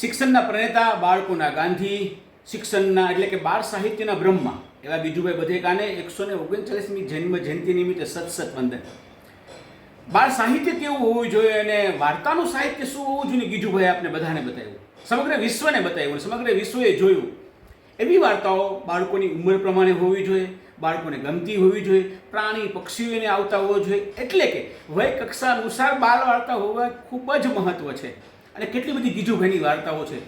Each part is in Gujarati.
શિક્ષણના પ્રણેતા બાળકોના ગાંધી, શિક્ષણના એટલે કે બાળ સાહિત્યના બ્રહ્મા, એવા બીજુભાઈ બધેકાને એકસો ને ઓગણચાલીસમી જન્મ જયંતિ નિમિત્તે સત સત વંદન. બાળ સાહિત્ય કેવું હોવું જોઈએ અને વાર્તાનું સાહિત્ય શું હોવું જોઈએ ગીજુભાઈ આપને બધાને બતાવ્યું. સમગ્ર વિશ્વને બતાવ્યું સમગ્ર વિશ્વએ જોયું. એવી વાર્તાઓ બાળકોની ઉંમર પ્રમાણે હોવી જોઈએ, બાળકોને ગમતી હોવી જોઈએ, પ્રાણી, પક્ષીઓને આવતા હોવો જોઈએ. એટલે કે વય કક્ષા અનુસાર બાળ વાર્તા હોવા ખૂબ જ મહત્વ છે. અને કેટલી બધી ગીજુભાઈની વાર્તાઓ છે.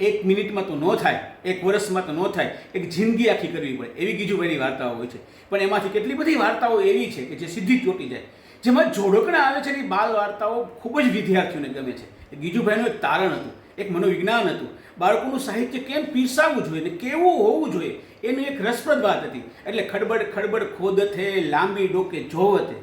એક મિનિટમાં તો ન થાય, એક વર્ષમાં તો ન થાય, એક જિંદગી આખી કરવી પડે એવી ગીજુભાઈની વાર્તાઓ હોય છે. પણ એમાંથી કેટલી બધી વાર્તાઓ એવી છે કે જે સીધી ચોટી જાય. જેમાં જોડકણા આવે છે એ બાલ વાર્તાઓ ખૂબ જ વિદ્યાર્થીઓને ગમે છે. ગીજુભાઈનું એક તારણ હતું, એક મનોવિજ્ઞાન હતું. બાળકોનું સાહિત્ય કેમ પીરસાવવું જોઈએ ને કેવું હોવું જોઈએ એની એક રસપ્રદ વાત હતી. એટલે ખડબડ ખડબડ ખોદ થે, લાંબી ડોકે જોવતે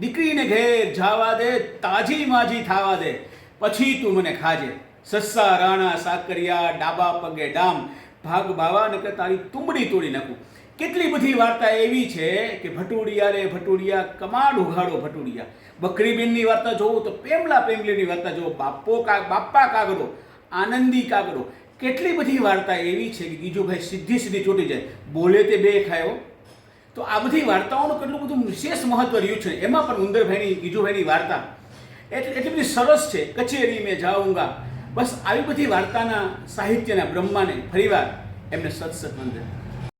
દીકરીને ઘેર જાવા દે, તાજી માજી થાવા દે. પછી તું મને ખાજે. સસ્સા, રાણા, સાકરિયા, ડાબા પગે ડામ. ભાગ બાવા નકર તારી તુંબડી તોડી નાખું. કેટલી બધી વાર્તા એવી છે કે ભટુડિયા રે ભટુડિયા, કમાડ ઉઘાડો ભટુડિયા. બકરીબેનની વાર્તા જોવું તો પેમલા પેમલીની વાર્તા જોવો બાપો કા, બાપ્પા કાગડો, આનંદી કાગડો. કેટલી બધી વાર્તા એવી છે કે ગીજુભાઈ સીધી સીધી ચોટી જાય. બોલે તે બે ખાયો. તો આ બધી વાર્તાઓનું કેટલું બધું વિશેષ મહત્વ રહ્યું છે. એમાં પણ ઉંદરભાઈની, ગીજુભાઈની વાર્તા. એટલે એટલી બધી સરસ છે. કચેરી મેં જાઉંગા બસ આવી બધી વાર્તાના સાહિત્યના બ્રહ્માને ફરીવાર એમને સત્સંગ